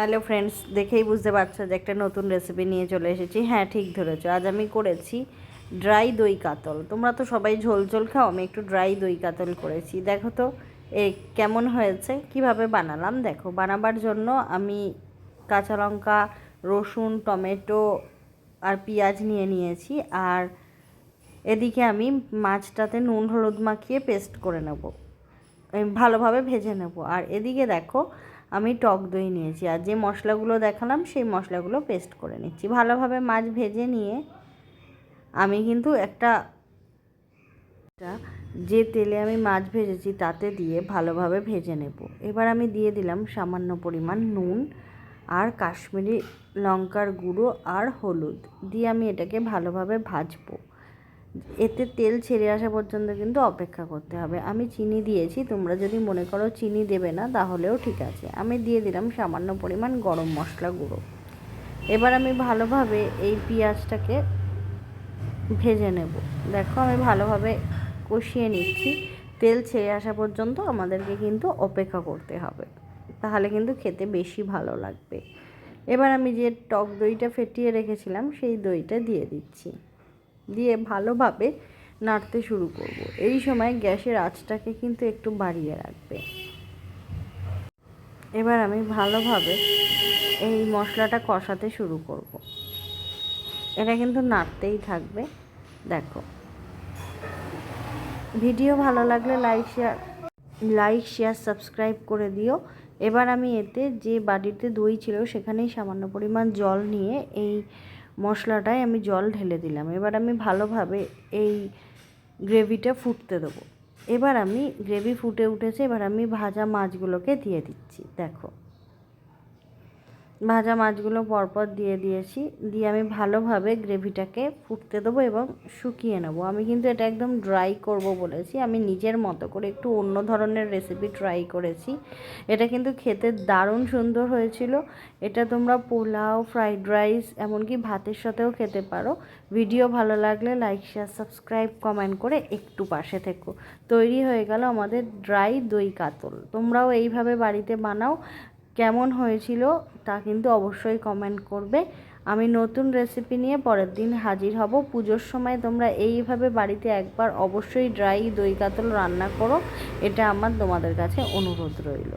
Hello friends দেখেই বুঝতে পারছ যে একটা নতুন রেসিপি নিয়ে চলে এসেছি। হ্যাঁ ঠিক ধরেছো। আজ আমি করেছি ড্রাই দই কাতল। তোমরা তো সবাই ঝোল ঝোল খাও, আমি একটু ড্রাই দই কাতল করেছি। দেখো তো এ কেমন হয়েছে? কীভাবে বানালাম? দেখো, বানাবার জন্য আমি কাঁচা লঙ্কা, রসুন, টমেটো আর পেঁয়াজ নিয়ে নিয়েছি। আর এদিকে আমি মাছটাতে নুন, হলুদ মাখিয়ে পেস্ট করে নেব। ভালোভাবে ভেজে নেব। আর এদিকে দেখো, আমি টক দই নিয়েছি। আর যে মশলাগুলো দেখালাম, সেই মশলাগুলো পেস্ট করে নিচ্ছি। ভালোভাবে মাছ ভেজে নিয়ে আমি কিন্তু একটা যে তেলে আমি মাছ ভেজেছি, তাতে দিয়ে ভালোভাবে ভেজে নেব। এবার আমি দিয়ে দিলাম সামান্য পরিমাণ নুন আর কাশ্মীরি লঙ্কার গুঁড়ো আর হলুদ। দিয়ে আমি এটাকে ভালোভাবে ভাজবো। এতে তেল ছেড়ে আসা পর্যন্ত কিন্তু অপেক্ষা করতে হবে। আমি চিনি দিয়েছি, তোমরা যদি মনে করো চিনি দেবে না, তাহলেও ঠিক আছে। আমি দিয়ে দিলাম সামান্য পরিমাণ গরম মশলা গুঁড়ো। এবার আমি ভালোভাবে এই পেঁয়াজটাকে ভেজে নেব। দেখো, আমি ভালোভাবে কষিয়ে নিচ্ছি। তেল ছেড়ে আসা পর্যন্ত আমাদেরকে কিন্তু অপেক্ষা করতে হবে। তাহলে কিন্তু খেতে বেশি ভালো লাগবে। এবার আমি যে টক দইটা ফেটিয়ে রেখেছিলাম, সেই দইটা দিয়ে দিচ্ছি। দিয়ে ভালোভাবে নাড়তে শুরু করব। এই সময় গ্যাসের আঁচটাকে কিন্তু একটু বাড়িয়ে রাখবে। এবার আমি ভালোভাবে এই মশলাটা কষাতে শুরু করব। এটা কিন্তু নাড়তেই থাকবে, দেখো। ভিডিও ভালো লাগলে like share like, share, subscribe করে দিও। এবার আমি এতে যে বাড়িতে দই ছিল সেখানেই সামান্য পরিমাণ জল নিয়ে এই মশলাটায় আমি জল ঢেলে দিলাম। এবার আমি ভালোভাবে এই গ্রেভিটা ফুটতে দেবো। এবার আমি গ্রেভি ফুটে উঠেছে, এবার আমি ভাজা মাছগুলোকে দিয়ে দিচ্ছি। দেখো। ভাজা মাছগুলো পরপর দিয়ে দিয়েছি। দিয়ে আমি ভালোভাবে গ্রেভিটাকে ফুটতে দেবো এবং শুকিয়ে নেব। আমি কিন্তু এটা একদম ড্রাই করব বলেছি। আমি নিজের মতো করে একটু অন্য ধরনের রেসিপি ট্রাই করেছি। এটা কিন্তু খেতে দারুণ সুন্দর হয়েছিল। এটা তোমরা পোলাও, ফ্রাইড রাইস, এমনকি ভাতের সাথেও খেতে পারো। ভিডিও ভালো লাগলে লাইক, শেয়ার, সাবস্ক্রাইব, কমেন্ট করে একটু পাশে থেকো। তৈরি হয়ে গেল আমাদের ড্রাই দই কাতল। তোমরাও এইভাবে বাড়িতে বানাও। কেমন হয়েছিল তা কিন্তু অবশ্যই কমেন্ট করবে। আমি নতুন রেসিপি নিয়ে পরের দিন হাজির হব। পুজোর সময় তোমরা এইভাবে বাড়িতে একবার অবশ্যই ড্রাই দই কাতল রান্না করো। এটা আমার তোমাদের কাছে অনুরোধ রইল।